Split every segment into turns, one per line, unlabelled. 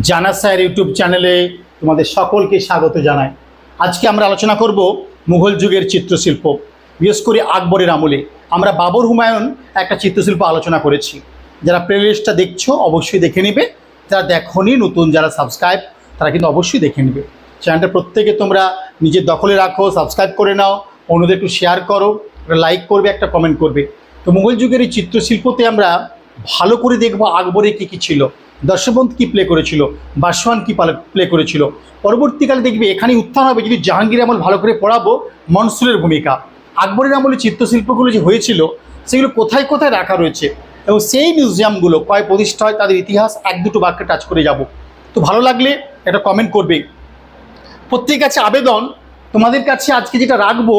জানা sir YouTube চ্যানেলে তোমাদের সকলকে স্বাগত জানাই। আজকে আমরা আলোচনা করব মুঘল যুগের চিত্রশিল্প, বিশেষ করে আকবরের আমলে। আমরা বাবর হুমায়ুন একটা চিত্রশিল্প আলোচনা করেছি। যারা প্লেলিস্টটা দেখছ, অবশ্যই দেখে নেবে। যারা দেখনি, নতুন যারা সাবস্ক্রাইব তারা কিন্তু অবশ্যই দেখে নেবে। চ্যানেলটা প্রত্যেকে তোমরা নিজের দখলে রাখো সাবস্ক্রাইব করে নাও, অন্যদের একটু শেয়ার করো লাইক করবে, একটা কমেন্ট করবে। তো মুঘল যুগের এই চিত্রশিল্পতে আমরা ভালো করে দেখব আকবরে কী কী ছিল। দর্শবন্ত কী প্লে করেছিল? বাসওয়ান কী প্লে করেছিল? পরবর্তীকালে দেখবে এখানেই উত্থান হবে, যদি জাহাঙ্গীর আমল ভালো করে পড়াবো, মনসুরের ভূমিকা। আকবরের আমলে চিত্রশিল্পগুলো যে হয়েছিল, সেগুলো কোথায় কোথায় রাখা রয়েছে? এবং সেই মিউজিয়ামগুলো কয় প্রতিষ্ঠা হয়, তাদের ইতিহাস এক দুটো বাক্যে টাচ করে যাব। তো ভালো লাগলে একটা কমেন্ট করবে। প্রত্যেক কাছে আবেদন, তোমাদের কাছে আজকে যেটা রাখব,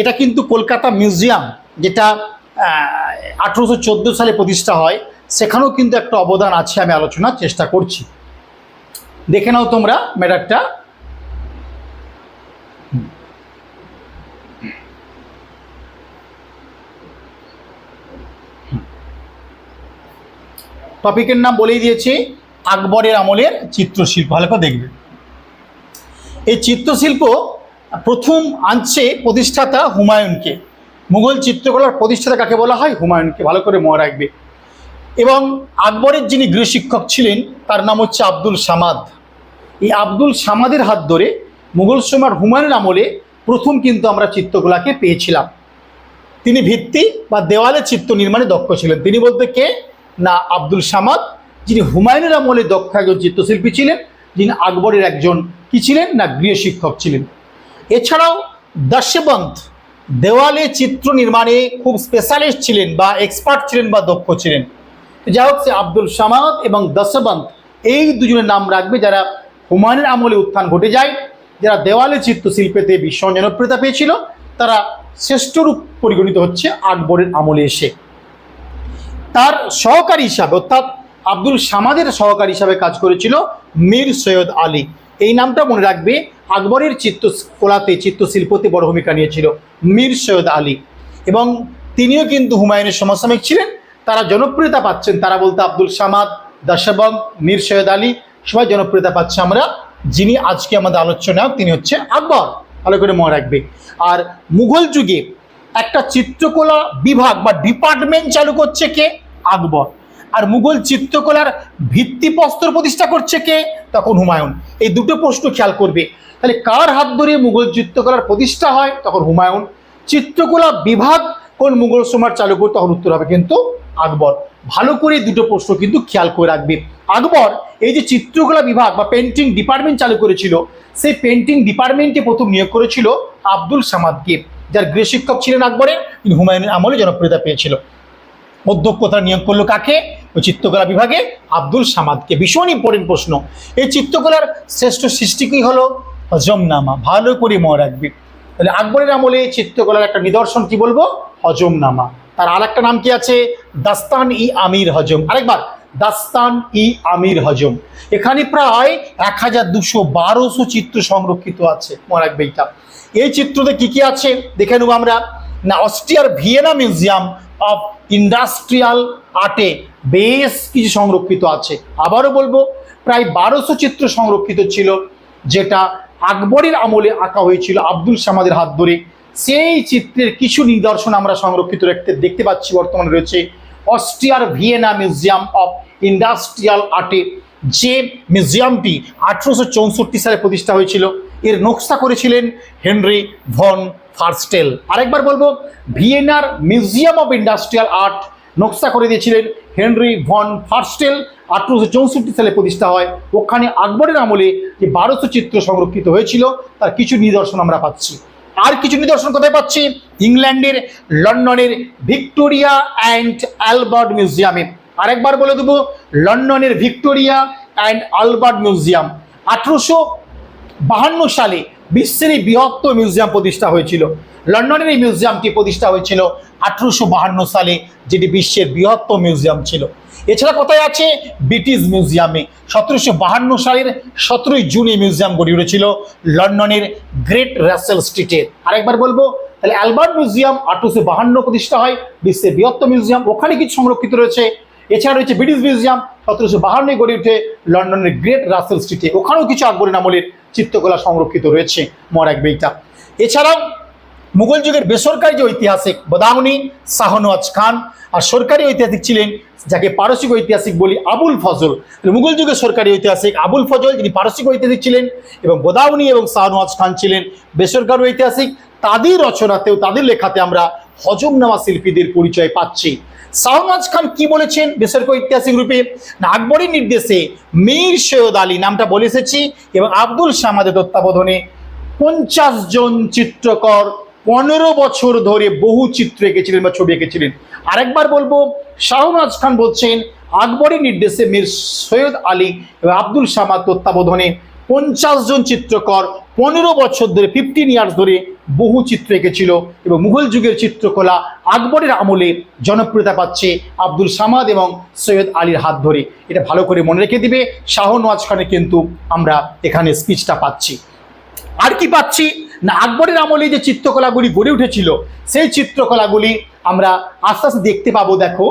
এটা কিন্তু কলকাতা মিউজিয়াম যেটা আঠেরোশো চোদ্দ সালে প্রতিষ্ঠা হয়, সেখানেও কিন্তু একটা অবদান আছে আমি আলোচনার চেষ্টা করছি। দেখে নাও তোমরা ম্যাটারটা টপিকের নাম বলেই দিয়েছি, আকবরের আমলের চিত্রশিল্প। ভালো করে দেখবে। এই চিত্রশিল্প প্রথম আনছে প্রতিষ্ঠাতা হুমায়ুনকে। মুঘল চিত্রকলার প্রতিষ্ঠাতা কাকে বলা হয়? হুমায়ুনকে ভালো করে মনে রাখবে। এবং আকবরের যিনি গৃহশিক্ষক ছিলেন, তার নাম হচ্ছে আব্দুল সামাদ। এই আব্দুল সামাদের হাত ধরে মুঘল সম্রাট হুমায়ুনের আমলে প্রথম কিন্তু আমরা চিত্রকলাকে পেয়েছিলাম। তিনি ভিত্তি বা দেওয়ালে চিত্র নির্মাণে দক্ষ ছিলেন। তিনি বলতে কে? না, আব্দুল সামাদ, যিনি হুমায়ুনের আমলে দক্ষ একজন চিত্রশিল্পী ছিলেন, যিনি আকবরের একজন কি ছিলেন? না গৃহশিক্ষক ছিলেন। এছাড়াও দশবন্ত দেওয়ালে চিত্র নির্মাণে খুব স্পেশালিস্ট ছিলেন বা এক্সপার্ট ছিলেন বা দক্ষ ছিলেন। যাই হোক, সে আব্দুল সামাদ এবং দশবন্ত এই দুজনের নাম রাখবে যারা হুমায়ুনের আমলে উত্থান ঘটে যায়, যারা দেওয়ালে চিত্রশিল্পেতে ভীষণ জনপ্রিয়তা পেয়েছিল, তারা শ্রেষ্ঠরূপ পরিগণিত হচ্ছে আকবরের আমলে এসে। তার সহকারী হিসাবে অর্থাৎ আব্দুল সামাদের সহকারী হিসাবে কাজ করেছিল মীর সৈয়দ আলী। নামটা মনে রাখবে, আকবরের চিত্রকলাতে চিত্রশিল্পতে বড় ভূমিকা নিয়েছিল মীর সৈয়দ আলী। এবং তিনিও কিন্তু হুমায়ুনের সমসাময়িক ছিলেন, তারা জনপ্রিয়তা পাচ্ছেন, তারা বলতে আব্দুল সামাদ দাসাবং মীর সৈয়দ আলী, সবাই জনপ্রিয়তা পাচ্ছে আমরা। যিনি আজকে আমাদের আলোচনায় তিনি হচ্ছে আকবর। ভালো করে মনে রাখবে। আর মুঘল যুগে একটা চিত্রকলা বিভাগ বা ডিপার্টমেন্ট চালু করছে কে? আকবর। আর মুঘল চিত্রকলার ভিত্তিপ্রস্তর প্রতিষ্ঠা করছে কে? তখন হুমায়ুন। এই দুটো প্রশ্ন খেয়াল করবে। তাহলে কার হাত ধরে মুঘল চিত্রকলার প্রতিষ্ঠা হয়? তখন হুমায়ুন। চিত্রকলা বিভাগ কোন মুঘল সম্রাট চালু করে তখন উত্তর হবে কিন্তু আকবর। ভালো করে দুটো প্রশ্ন কিন্তু খেয়াল করে রাখবে। আকবর এই যে চিত্রকলা বিভাগ বা পেন্টিং ডিপার্টমেন্ট চালু করেছিল, সেই পেন্টিং ডিপার্টমেন্টে প্রথম নিয়োগ করেছিল আব্দুল সামাদকে, যার গৃহশিক্ষক ছিলেন আকবরের। তিনি হুমায়ুনের আমলে জনপ্রিয়তা পেয়েছিল। অধ্যক্ষতা নিয়োগ করল কাকে? চিত্রকলা বিভাগে আব্দুল সামাদকে ভীষণ ইম্পর্টেন্ট প্রশ্ন। এই চিত্রকলার শ্রেষ্ঠ সৃষ্টি কি হলো? হজমনামা, ভালো করে মনে রাখবে। তাহলে আকবরের আমলে চিত্রকলার একটা নিদর্শন কি বলব? হজমনামা। তার আর একটা নাম কি আছে? দাস্তান ই আমির হজম। আরেকবার, দাস্তান ই আমির হজম। এখানে প্রায় এক হাজার দুশো বারোশো চিত্র সংরক্ষিত আছে। মনে রাখবে এইটা। এই চিত্রতে কি কি আছে? দেখে নেব আমরা। না, অস্ট্রিয়ার ভিয়েনা মিউজিয়াম অফ ইন্ডাস্ট্রিয়াল আর্টে বেশ কিছু সংরক্ষিত আছে। আবারও বলব, প্রায় বারোশো চিত্র সংরক্ষিত ছিল, যেটা আকবরের আমলে আঁকা হয়েছিল আব্দুল সামাদের হাত ধরে। সেই চিত্রের কিছু নিদর্শন আমরা সংরক্ষিত রাখতে দেখতে পাচ্ছি, বর্তমানে রয়েছে অস্ট্রিয়ার ভিয়েনা মিউজিয়াম অফ ইন্ডাস্ট্রিয়াল আর্টে। যে মিউজিয়ামটি আঠেরোশো চৌষট্টি সালে প্রতিষ্ঠা হয়েছিল, এর নকশা করেছিলেন হেনরি ভন ফার্স্টেল। আরেকবার বলব, ভিয়েনার মিউজিয়াম অফ ইন্ডাস্ট্রিয়াল আর্ট নকশা করে দিয়েছিলেন হেনরি ভন ফার্স্টেল। আঠেরোশো চৌষট্টি সালে প্রতিষ্ঠা হয়। ওখানে আকবরের আমলে যে বারোশো চিত্র সংরক্ষিত হয়েছিল, তার কিছু নিদর্শন আমরা পাচ্ছি। আর কিছু নিদর্শন কোথায় পাচ্ছি? ইংল্যান্ডের, লন্ডনের ভিক্টোরিয়া অ্যান্ড অ্যালবার্ট মিউজিয়ামে। আরেকবার বলে দেবো, লন্ডনের ভিক্টোরিয়া অ্যান্ড আলবার্ট মিউজিয়াম। আঠেরোশো বাহান্ন সালে বিশ্বের বৃহত্তম মিউজিয়াম প্রতিষ্ঠা হয়েছিল। লন্ডনের এই মিউজিয়ামটি প্রতিষ্ঠা হয়েছিল আঠেরোশো বাহান্ন সালে, যেটি বিশ্বের বৃহত্তম মিউজিয়াম ছিল। এছাড়া কোথায় আছে? ব্রিটিশ মিউজিয়ামে। সতেরোশো বাহান্ন সালের সতেরোই জুন এই মিউজিয়াম গড়ে উঠেছিল লন্ডনের গ্রেট রাসেল স্ট্রিটে। আরেকবার বলব, তাহলে অ্যালবার্ট মিউজিয়াম আঠেরোশো বাহান্ন প্রতিষ্ঠা হয়, বিশ্বের বৃহত্তম মিউজিয়াম, ওখানে কিছু সংরক্ষিত রয়েছে। এছাড়া রয়েছে ব্রিটিশ মিউজিয়াম, সতেরোশো বাহান্নে গড়ে উঠে লন্ডনের গ্রেট রাসেল স্ট্রিটে। ওখানেও কিছু আকবরের আমলের চিত্রকলা সংরক্ষিত রয়েছে। মর এক বইটা। এছাড়াও মুঘল যুগের বেসরকারি যে ঐতিহাসিক বদাউনি শাহনওয়াজ খান আর সরকারি ঐতিহাসিক ছিলেন যাকে পারসিক ঐতিহাসিক বলি আবুল ফজল। মুঘল যুগের সরকারি ঐতিহাসিক আবুল ফজল যিনি পারসিক ঐতিহাসিক ছিলেন এবং বদাউনি এবং শাহনওয়াজ খান ছিলেন বেসরকারি ঐতিহাসিক, তাদের রচনাতেও, তাদের লেখাতে আমরা হজম হজমনামা শিল্পীদের পরিচয় পাচ্ছি। শাহনওয়াজ খান কি বলেছেন বেসরকারি ঐতিহাসিক রূপে? না, আকবরের নির্দেশে মীর সৈয়দ আলী নামটা বলে এসেছি এবং আব্দুল সামাদের তত্ত্বাবধানে পঞ্চাশ জন চিত্রকর পনেরো বছর ধরে বহু চিত্র এঁকেছিলেন বা ছবি এঁকেছিলেন। আরেকবার বলব, শাহনাজ খান বলছেন, আকবরের নির্দেশে মীর সৈয়দ আলী এবং আব্দুল সামাদ তত্ত্বাবধানে পঞ্চাশ জন চিত্রকর পনেরো বছর ধরে ফিফটিন ইয়ার্স ধরে বহু চিত্র এঁকেছিল এবং মুঘল যুগের চিত্রকলা আকবরের আমলে জনপ্রিয়তা পাচ্ছে আব্দুল সামাদ এবং সৈয়দ আলীর হাত ধরে। এটা ভালো করে মনে রেখে দিবে শাহনওয়াজ খানের কিন্তু আমরা এখানে স্পিচটা পাচ্ছি। আর কি পাচ্ছি? না, আকবরের আমলে যে চিত্রকলাগুলি গড়ে উঠেছিল, সেই চিত্রকলাগুলি আমরা আস্তে আস্তে দেখতে পাবো, দেখো।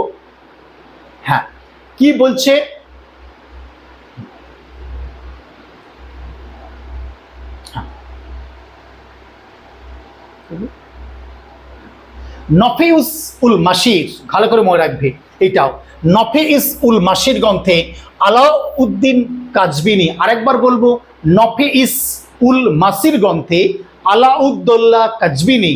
হ্যাঁ কি বলছে? নফিউস উল মাসির ভালো করে মনে রাখবে এইটাও নফিউস উল মাসির গ্রন্থে আলাউদ্দিন কাজবিনী, আরেকবার বলব, নফিউস উল মাসির গ্রন্থে আলাউদ্দোল্লাহ কাজবিনী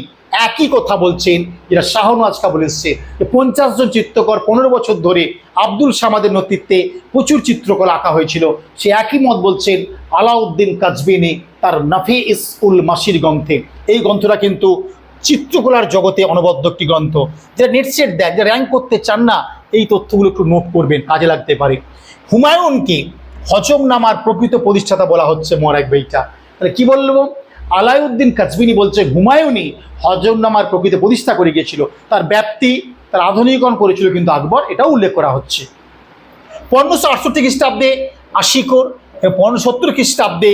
একই কথা বলছেন। যেটা শাহনওয়াজকা বলেছে যে পঞ্চাশ জন চিত্রকর পনেরো বছর ধরে আব্দুল সামাদের নেতৃত্বে প্রচুর চিত্রকলা আঁকা হয়েছিল। সে একই মত বলছেন, আলাউদ্দিন কাজবিনী তার নাফি ইস উল মাসির গ্রন্থে। এই গ্রন্থটা কিন্তু চিত্রকলার জগতে অনবদ্য একটি গ্রন্থ। যারা নেট সেট দেয়, যারা র্যাঙ্ক করতে চান না, এই তথ্যগুলো একটু নোট করবেন, কাজে লাগতে পারে। হুমায়ুনকে হজম নামার প্রকৃত প্রতিষ্ঠাতা বলা হচ্ছে মরাক বইটা তাহলে কি বলব? আলাউদ্দিন কাজবিনী বলছে, হুমায়ুনই হজমনামার প্রকৃতি প্রতিষ্ঠা করে গিয়েছিল। তার ব্যাপ্তি, তার আধুনিকরণ করেছিল কিন্তু আকবর এটাও উল্লেখ করা হচ্ছে। পনেরোশো আটষট্টি খ্রিস্টাব্দে আশিকর পনেরোশো সত্তর খ্রিস্টাব্দে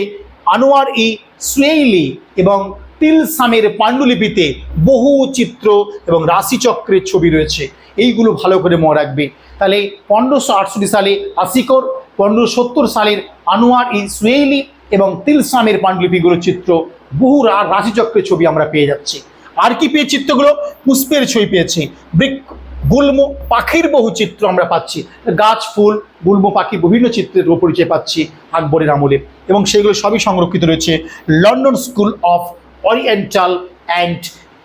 আনোয়ার ই সুয়েইলি এবং তিলসামের পাণ্ডুলিপিতে বহু চিত্র এবং রাশিচক্রের ছবি রয়েছে। এইগুলো ভালো করে মনে রাখবে। তাহলে পনেরোশো আটষট্টি সালে আশিকর, পনেরোশো সত্তর সালের আনোয়ার ই সুয়েইলি এবং তিলসামের পাণ্ডুলিপিগুলোর চিত্র বহু রাশিচক্রের ছবি আমরা পেয়ে যাচ্ছি। আর কি পেয়ে চিত্রগুলো? পুষ্পের ছবি পেয়েছি। বৃক্ষ গুল্ম পাখির বহু চিত্র আমরা পাচ্ছি। গাছ, ফুল, গুল্ম পাখি বিভিন্ন চিত্রের পরিচয় পাচ্ছি আকবরের আমলে। এবং সেগুলো সবই সংরক্ষিত রয়েছে London school of oriental and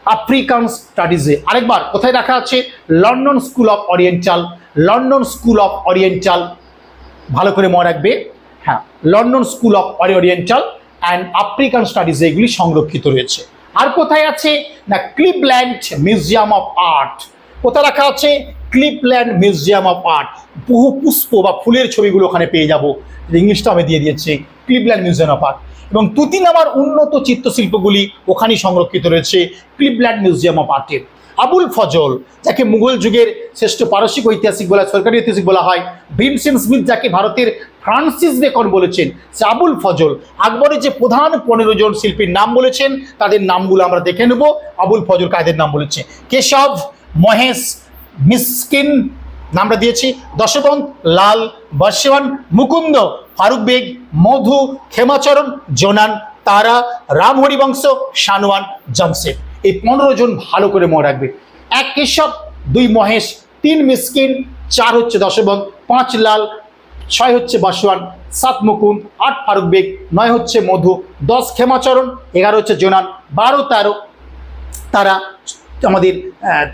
African স্টাডিজে। আরেকবার, কোথায় রাখা আছে? London school of oriental London school of oriental ভালো করে মনে রাখবে। হ্যাঁ London school of oriental and African studies এগুলি সংরক্ষিত রয়েছে। আর কোথায় আছে? না ক্লিপল্যান্ড মিউজিয়াম অফ আর্ট কোথায় রাখা আছে? ক্লিপল্যান্ড মিউজিয়াম অফ আর্ট বহু পুষ্প বা ফুলের ছবিগুলো ওখানে পেয়ে যাব। ইংলিশটা আমি দিয়ে দিয়েছি ক্লিপল্যান্ড মিউজিয়াম অফ আর্ট এবং তুতিনামার উন্নত চিত্রশিল্পগুলি ওখানেই সংরক্ষিত রয়েছে ক্লিপল্যান্ড মিউজিয়াম অফ আর্টের আবুল ফজল, যাকে মুঘল যুগের শ্রেষ্ঠ পারসিক ঐতিহাসিক বলা, সরকারি ঐতিহাসিক বলা হয় ভিনসেন্ট স্মিথ, যাকে ভারতের ফ্রান্সিস বেকন বলেছেন, সে আবুল ফজল। আকবরের যে প্রধান পনেরো জন শিল্পীর নাম বলেছেন, তাদের নামগুলো আমরা দেখে নেব। আবুল ফজল কাদের নাম বলেছে? কেশব, মহেশ, মিসকিন নামটা দিয়েছি। দশবন্ত, লাল, বর্ষবান, মুকুন্দ, ফারুক বেগ, মধু, ক্ষেমাচরণ, জোনান, তারা রাম হরিবংশ শানওয়ান জামশেদ। এই পনেরো জন ভালো করে মনে রাখবে। এক কেশব, দুই মহেশ, তিন মিসকিন, চার হচ্ছে দশবন্ত পাঁচ লাল, ছয় হচ্ছে বাসওয়ান, সাত মুকুন্দ, আট ফারুক বেগ, নয় হচ্ছে মধু, দশ ক্ষেমাচরণ, এগারো হচ্ছে জোনান, বারো তেরো তারা আমাদের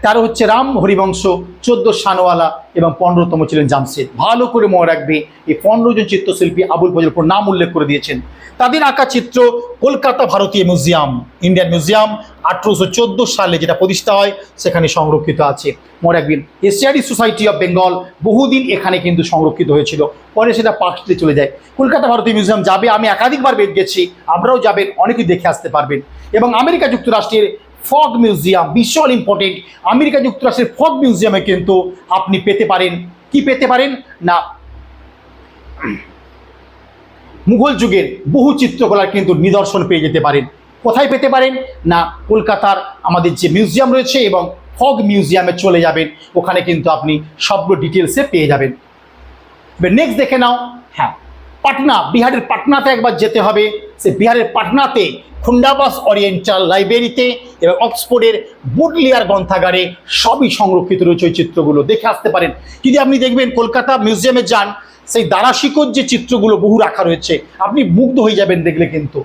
তেরো হচ্ছে রাম হরিবংশ, চোদ্দ শানওয়ালা এবং পনেরোতম ছিলেন জামশেদ। ভালো করে মনে রাখবে, এই পনেরো জন চিত্রশিল্পী আবুল ফজল নাম উল্লেখ করে দিয়েছেন। তাদের আঁকা চিত্র কলকাতা ভারতীয় মিউজিয়াম, ইন্ডিয়ান মিউজিয়াম, আঠেরোশো চোদ্দ সালে যেটা প্রতিষ্ঠা হয়, সেখানে সংরক্ষিত আছে। মনে রাখবেন, এশিয়ারি সোসাইটি অফ বেঙ্গল বহুদিন এখানে কিন্তু সংরক্ষিত হয়েছিল। পরে সেটা পার্টিতে চলে যায়। কলকাতা ভারতীয় মিউজিয়াম যাবে, আমি একাধিকবার বেদ গেছি, আমরাও যাবেন, অনেকেই দেখে আসতে পারবেন। এবং আমেরিকা যুক্তরাষ্ট্রের ফগ মিউজিয়াম বিশাল ইম্পর্টেন্ট আমেরিকা যুক্তরাষ্ট্রের ফগ মিউজিয়ামে কিন্তু আপনি পেতে পারেন। কি পেতে পারেন? না, মুঘল যুগের বহু চিত্রকলার কিন্তু নিদর্শন পেয়ে যেতে পারেন। কোথায় পেতে পারেন? না, কলকাতার আমাদের যে মিউজিয়াম রয়েছে এবং ফগ মিউজিয়ামে চলে যাবেন। ওখানে কিন্তু আপনি সবগুলো ডিটেলসে পেয়ে যাবেন। নেক্সট দেখে নাও। হ্যাঁ পাটনা, বিহারের পাটনাতে একবার যেতে হবে। সে বিহারের পাটনাতে খুন্ডাবাস অরিয়েন্টাল লাইব্রেরিতে এবং অক্সফোর্ডের বুডলিয়ার গ্রন্থাগারে সবই সংরক্ষিত রয়েছে ওই চিত্রগুলো। দেখে আসতে পারেন। যদি আপনি দেখবেন কলকাতা মিউজিয়ামে যান, সেই দারাশিকোর যে চিত্রগুলো বহু রাখা রয়েছে, আপনি মুগ্ধ হয়ে যাবেন দেখলে কিন্তু।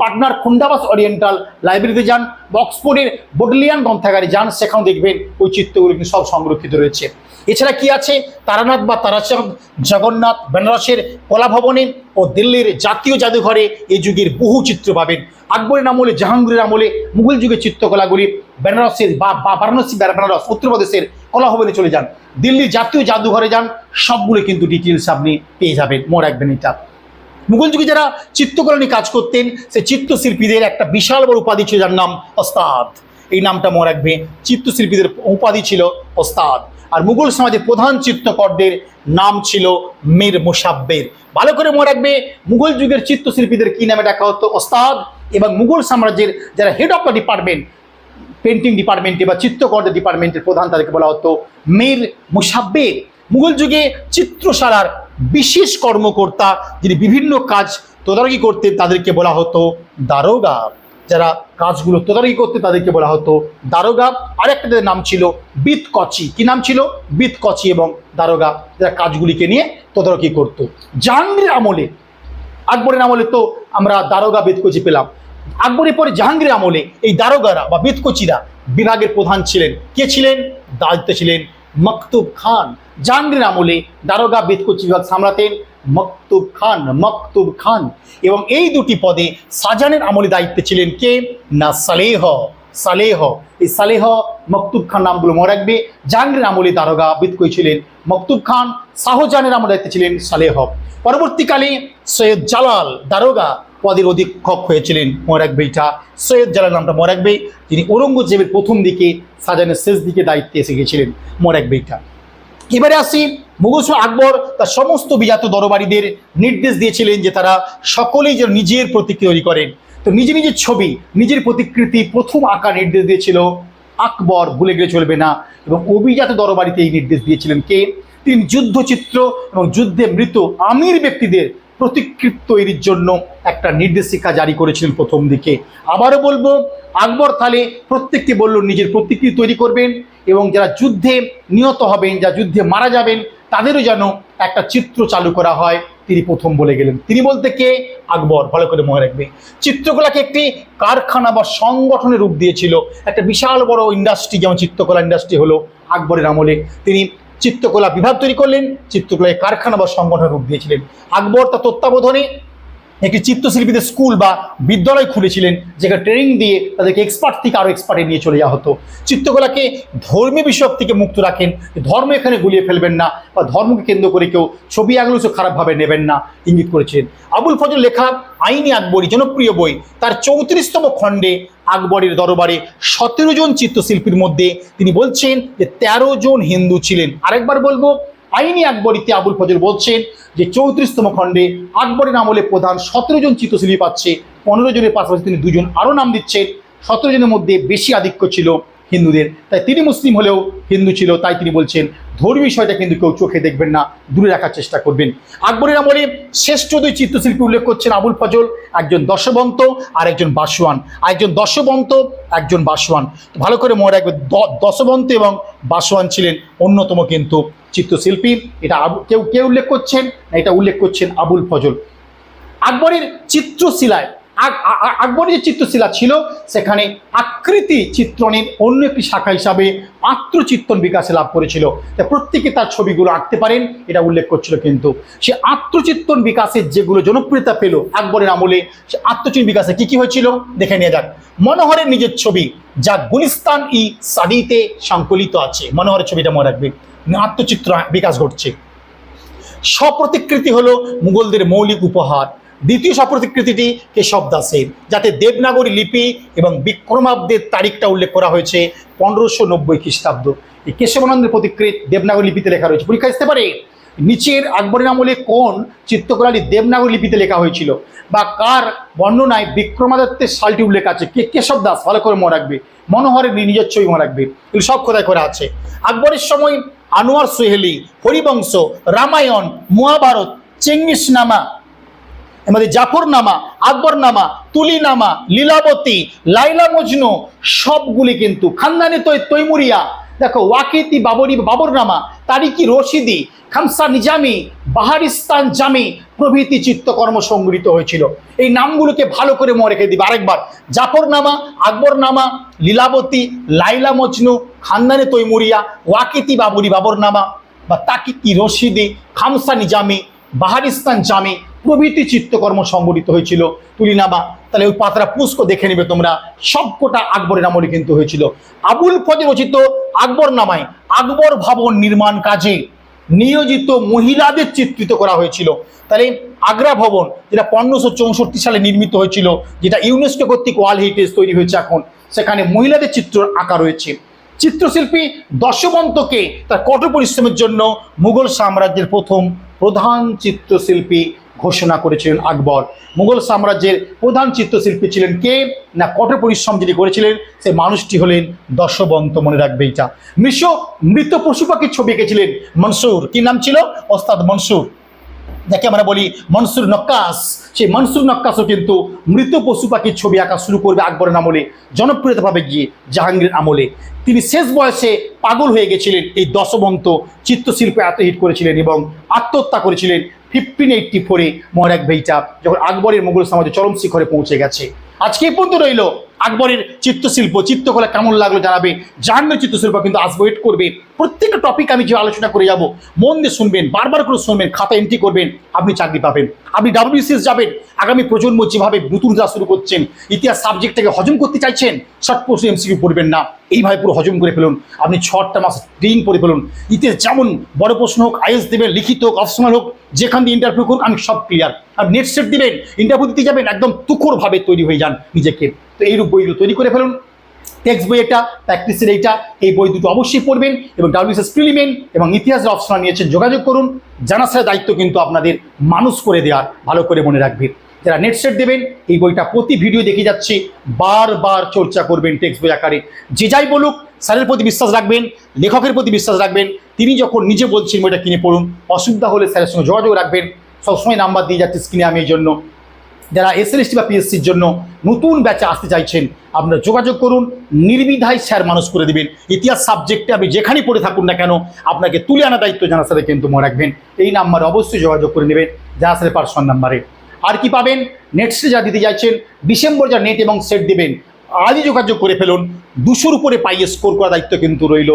পাটনার খুন্ডাবাস অরিয়েন্টাল লাইব্রেরিতে যান অক্সফোর্ডের বোডলিয়ান গ্রন্থাগারে যান, সেখানেও দেখবেন ওই চিত্রগুলো কিন্তু সব সংরক্ষিত রয়েছে। এছাড়া কি আছে? তারানাথ বা তারাচাঁদ জগন্নাথ, বেনারসের কলাভবনে ও দিল্লির জাতীয় জাদুঘরে এই যুগের বহু চিত্র পাবেন। আকবরের আমলে, জাহাঙ্গীরের আমলে, মুঘল যুগের চিত্রকলাগুলি বেনারসের বা বারাণসী, বেনারস, উত্তরপ্রদেশের কলাভবনে চলে যান। দিল্লির জাতীয় জাদুঘরে যান, সবগুলো কিন্তু ডিটেলস আপনি পেয়ে যাবেন। মনে রাখবেন এটা। মুঘল যুগে যারা চিত্রকলা নিয়ে কাজ করতেন সেই চিত্রশিল্পীদের একটা বিশাল বড় উপাধি ছিল যার নাম ওস্তাদ। এই নামটা মনে রাখবে, চিত্রশিল্পীদের উপাধি ছিল ওস্তাদ। আর মুঘল সমাজের প্রধান চিত্রকরদের নাম ছিল মীর মুসাব্বের। ভালো করে মনে রাখবে, মুঘল যুগের চিত্রশিল্পীদের কি নামে ডাকা হতো? ওস্তাদ এবং মুঘল সাম্রাজ্যের যারা head of the department painting ডিপার্টমেন্টে বা চিত্রকরদের ডিপার্টমেন্টের প্রধান তাদেরকে বলা হতো মীর মুসাব্বের। মুঘল যুগে চিত্রশালার বিশেষ কর্মকর্তা যিনি বিভিন্ন কাজ তদারকি করতেন তাদেরকে বলা হতো দারোগা। যারা কাজগুলো তদারকি করতে তাদেরকে বলা হতো দারোগা। আরেকটা তাদের নাম ছিল বিতকচি। কি নাম ছিল? বিতকচি এবং দারোগা যারা কাজগুলিকে নিয়ে তদারকি করত। জাহাঙ্গীর আমলে, আকবরের আমলে তো আমরা দারোগা বেদকচি পেলাম। আকবরের পরে জাহাঙ্গীর আমলে এই দারোগারা বা বেদকচিরা বিভাগের প্রধান ছিলেন। কে ছিলেন? দায়িত্ব ছিলেন মকতুব খান। জাহাঙ্গীর আমলে দারোগা বেদকচি বিভাগ সামলাতেন মকতুব খান মকতুব খান। এবং এই দুটি পদে সাজানের আমলে দায়িত্বে ছিলেন কে? না, সালেহ সালেহ। এই সালেহ, মকতুব খান নামগুলো মনে রাখবে। জাহাঙ্গীর আমলে দারোগা বিদকই ছিলেন মকতুব খান, শাহজাহানের আমলে দায়িত্বে ছিলেন সালেহ। পরবর্তীকালে সৈয়দ জালাল দারোগা পদের অধীক্ষক হয়েছিলেন, মনে রাখবে এটা। সৈয়দ জালাল নামটা মনে রাখবে। তিনি ঔরঙ্গজেবের প্রথম দিকে সাজানের শেষ দিকে দায়িত্বে এসে গেছিলেন, মনে রাখবে এটা। এবারে আসি মুঘল আকবর, তার সমস্ত বিজাত দরবারীদের নির্দেশ দিয়েছিলেন যে তারা সকলেই যেন নিজের প্রতিকৃতি তৈরি করেন। তো নিজে নিজের ছবি, নিজের প্রতিকৃতি প্রথম আঁকা নির্দেশ দিয়েছিল। আকবর ভুলে গেলে চলবে না এবং অভিজাত দরবারিতে এই নির্দেশ দিয়েছিলেন কে? তিনি যুদ্ধচিত্র এবং যুদ্ধে মৃত আমির ব্যক্তিদের প্রতিকৃতি তৈরির জন্য একটা নির্দেশিকা জারি করেছিলেন প্রথম দিকে। আবারও বলব, আকবর তাহলে প্রত্যেককে বলল নিজের প্রতিকৃতি তৈরি করবেন। এবং যারা যুদ্ধে নিহত হবেন যা যুদ্ধে মারা যাবেন, তাদেরও যেন একটা চিত্র চালু করা হয়। তিনি প্রথম বলে গেলেন। তিনি বলতে কে? আকবর। ভালো করে মনে রাখবে। চিত্রকলাকে একটি কারখানা বা সংগঠনের রূপ দিয়েছিল। একটা বিশাল বড় ইন্ডাস্ট্রি যেমন চিত্রকলা ইন্ডাস্ট্রি হলো আকবরের আমলে। তিনি চিত্রকলা বিভাগ তৈরি করলেন, চিত্রকলায় কারখানা বা সংগঠনের রূপ দিয়েছিলেন। আকবর তার তত্ত্বাবধানে একটি চিত্রশিল্পীদের স্কুল বা বিদ্যালয় খুলেছিলেন, যেখানে ট্রেনিং দিয়ে তাদেরকে এক্সপার্ট থেকে আরও এক্সপার্টে নিয়ে চলে যাওয়া হতো। চিত্রকলাকে ধর্মীয় বিষয়ক থেকে মুক্ত রাখেন ধর্ম এখানে গুলিয়ে ফেলবেন না বা ধর্মকে কেন্দ্র করে কেউ ছবি আঁকলেও খারাপভাবে নেবেন না, ইঙ্গিত করেছেন আবুল ফজল লেখা আইনি আকবরী, জনপ্রিয় বই, তার চৌত্রিশতম খণ্ডে আকবরের দরবারে সতেরো জন চিত্রশিল্পীর মধ্যে তিনি বলছেন যে তেরো জন হিন্দু ছিলেন। আরেকবার বলব আইনি আকবরীতে আবুল ফজল বলছেন যে চৌত্রিশতম খণ্ডে আকবরের আমলে প্রধান সতেরো জন চিত্রশিল্পী পাচ্ছে, পনেরো জনের পাশাপাশি তিনি দুজন আরও নাম দিচ্ছেন। সতেরো জনের মধ্যে বেশি আধিক্য ছিল হিন্দুদের, তাই তিনি মুসলিম হলেও হিন্দু ছিল, তাই তিনি বলছেন, ধর্মীয় বিষয়টা কিন্তু কেউ চোখে দেখবেন না, দূরে রাখার চেষ্টা করবেন। আকবরের আমলে শ্রেষ্ঠ দুই চিত্রশিল্পী উল্লেখ করছেন আবুল ফজল, একজন দশবন্ত আর একজন বাসওয়ান। একজন দশবন্ত, একজন বাসওয়ান। ভালো করে মনে রাখবে দশবন্ত এবং বাসওয়ান ছিলেন অন্যতম কিন্তু চিত্রশিল্পী, এটা কেউ কে উল্লেখ করছেন এটা উল্লেখ করছেন আবুল ফজল। আকবরের চিত্রশিলায় আকবরের যে চিত্রশিলা ছিল, সেখানে আকৃতি চিত্রণের অন্য একটি শাখা হিসাবে আত্মচিত্রণ বিকাশে লাভ করেছিল। তা প্রত্যেকে তার ছবিগুলো আঁকতে পারেন, এটা উল্লেখ করছিল কিন্তু। সে আত্মচিত্রণ বিকাশের যেগুলো জনপ্রিয়তা পেল আকবরের আমলে, সে আত্মচিত্রণ বিকাশে কি কি হয়েছিল? দেখে নিয়ে যাক। মনোহরের নিজের ছবি, যা গুলিস্তান ই সাদিতে সংকলিত আছে। মনোহরের ছবিটা মনে রাখবে। আত্মচিত্র বিকাশ ঘটছে। স্বপ্রতিকৃতি হলো মুঘলদের মৌলিক উপহার। দ্বিতীয় স্বপ্রতিকৃতিটি কেশব দাসের, যাতে দেবনাগরী লিপি এবং বিক্রমাব্দের তারিখটা উল্লেখ করা হয়েছে পনেরোশো নব্বই খ্রিস্টাব্দ। এই কেশবানন্দের প্রতিকৃত দেবনাগরী লিপিতে লেখা রয়েছে। পরীক্ষা আসতে পারে? নিচের আকবরের আমলে কোন চিত্রকলাটি দেবনাগরী লিপিতে লেখা হয়েছিল? বা কার বর্ণনায় বিক্রমাদিত্যের সালটি উল্লেখ আছে? কে কেশব দাস? ভালো করে মনে রাখবে। মনোহরের ছবি মনে রাখবে। এগুলো সব কোথায় করা আছে? আকবরের সময় আনোয়ার সোহেলি, হরিবংশ, রামায়ণ, মহাভারত, চেঙ্গিসনামা আমাদের জাফরনামা, আকবরনামা, তুলিনামা, লীলাবতী, লাইলা মজনু, সবগুলি কিন্তু খানদানি তৈ, তৈমুরিয়া। দেখো, ওয়াকিতি বাবরি বাবরনামা, তারিকি রশিদি, খামসা নিজামি, বাহারিস্তান জামি প্রভৃতি চিত্তকর্ম সংগৃহীত হয়েছিল। এই নামগুলোকে ভালো করে মনে রেখে দিবে। আরেকবার, জাফরনামা, আকবরনামা, লীলাবতী, লাইলা মজনু খানদানে তৈমুরিয়া ওয়াকিতি বাবরি বাবরনামা, বা তাকিকি রশিদি খামসা নিজামি বাহারিস্তান জামি, প্রভৃতি চিত্তকর্ম সংগঠিত হয়েছিল তুলিনামা। তাহলে ওই পাত্রা পুষ্ক দেখে নেবে তোমরা, সবকটা আকবরের আমলে কিন্তু হয়েছিল। আবুল ফজর রচিত আকবর নামায় আকবর ভবন নির্মাণ কাজে নিয়োজিত মহিলাদের চিত্রিত করা হয়েছিল। তাহলে আগ্রা ভবন, যেটা পনেরোশো চৌষট্টি সালে নির্মিত হয়েছিল, যেটা ইউনেস্কো কর্তৃক ওয়ার্ল্ড হেরিটেজ তৈরি হয়েছে এখন, সেখানে মহিলাদের চিত্র আঁকা রয়েছে। চিত্রশিল্পী দশবন্তকে তার কঠোর পরিশ্রমের জন্য মুঘল সাম্রাজ্যের প্রথম প্রধান চিত্রশিল্পী ঘোষণা করেছিলেন আকবর। মুঘল সাম্রাজ্যের প্রধান চিত্রশিল্পী ছিলেন কে? না, কঠোর পরিশ্রম যিনি করেছিলেন, সে মানুষটি হলেন দশবন্ত মনে রাখবে এটা। মৃষ মৃত পশু পাখির ছবি এঁকেছিলেন মনসুর। কি নাম ছিল? ওস্তাদ মনসুর। যাকে আমরা বলি মনসুর নক্কাস। সেই মনসুর নক্কাসও কিন্তু মৃত পশু পাখির ছবি আঁকা শুরু করবে আকবরের আমলে, জনপ্রিয়তাভাবে গিয়ে জাহাঙ্গীর আমলে। তিনি শেষ বয়সে পাগল হয়ে গেছিলেন এই দশবন্ত চিত্রশিল্পে এত হিট করেছিলেন এবং আত্মহত্যা করেছিলেন ফিফটিন এইটটি ফোরে মহারাক ভেইটা, যখন আকবরের মুঘল সমাজে চরম শিখরে পৌঁছে গেছে। আজকে এই পর্যন্ত রইল। আকবরের চিত্রশিল্প, চিত্রকলা কেমন লাগল জানাবে। জাহাঙ্গীর চিত্রশিল্প, কিন্তু আজ ওয়েট করবে। প্রত্যেকটা টপিক আমি যে আলোচনা করে যাব, মন দিয়ে শুনবেন, বারবার করে শুনবেন, খাতা এন্ট্রি করবেন, আপনি চাকরি পাবেন। আপনি ডাব্লিউসিএস যাবেন, আগামী প্রজন্ম যেভাবে নতুন ক্লাস শুরু করছেন, ইতিহাস সাবজেক্টটাকে হজম করতে চাইছেন শর্ট প্রশ্ন এমসিকিউ পড়বেন না। এইভাবে পুরো হজম করে ফেলুন, আপনি ছটা মাস ট্রেন করে ফেলুন। ইতিহাস যেমন বড় প্রশ্ন হোক আইএস দেবেন, লিখিত হোক অপশনাল হোক, যেখান দিয়ে ইন্টারভিউ করুন, আমি সব ক্লিয়ার আর নেট সেট দিবেন ইন্টারভিউ দিতে যাবেন, একদম তুখোরভাবে তৈরি হয়ে যান নিজেকে। তো এইরূপ বইগুলো তৈরি করে ফেলুন। টেক্সট বই এটা প্র্যাকটিসের এইটা, এই বই দুটো অবশ্যই পড়বেন এবং ডাব্লিউএসএস প্রিলিমেন এবং ইতিহাসের অপশনাল নিয়েছেন যোগাযোগ করুন। জানাশার দায়িত্ব কিন্তু আপনাদের মানুষ করে দেওয়ার, ভালো করে মনে রাখবেন যারা নেট সেট দেবেন, এই বইটা প্রতি ভিডিও দেখে যাচ্ছি, বারবার চর্চা করবেন টেক্সট বই আকারে। যে যাই বলুক, স্যারের প্রতি বিশ্বাস রাখবেন, লেখকের প্রতি বিশ্বাস রাখবেন, তিনি যখন নিজে বলছেন বইটা কিনে পড়ুন, অসুবিধা হলে স্যারের সঙ্গে যোগাযোগ রাখবেন। সবসময় নাম্বার দিয়ে যাচ্ছে স্ক্রিনে আমি এই জন্য। যারা এসএলএসটি বা পিএসসির জন্য নতুন ব্যাচে আসতে চাইছেন, আপনারা যোগাযোগ করুন, নির্বিধায় স্যার মানুষ করে দিবেন। ইতিহাস সাবজেক্টে আপনি যেখানেই পড়ে থাকুন না কেন, আপনাকে তুলে আনা দায়িত্ব জানা স্যারে কিন্তু মনে রাখবেন। এই নাম্বারে অবশ্যই যোগাযোগ করে নেবেন জানা স্যারের পার্সোনাল নাম্বারে আর কি পাবেন? নেটসে যা দিতে চাইছেন ডিসেম্বর যা নেট এবং সেট দেবেন, আজই যোগাযোগ করে ফেলুন। দুশোর উপরে পাইয়ে স্কোর করার দায়িত্ব কিন্তু রইল,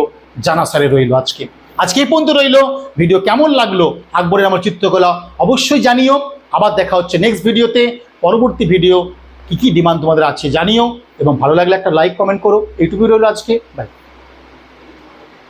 জানা স্যারে রইল আজকে। আজকে এই পর্যন্ত রইল। ভিডিও কেমন লাগল? আকবরের আমার চিত্রকলা অবশ্যই জানিও। আবার দেখা হচ্ছে নেক্সট ভিডিওতে পরবর্তী ভিডিও কী কী ডিমান্ড তোমাদের আছে জানিও এবং ভালো লাগলে একটা লাইক কমেন্ট করো। এইটুকুই রইল আজকে। বাই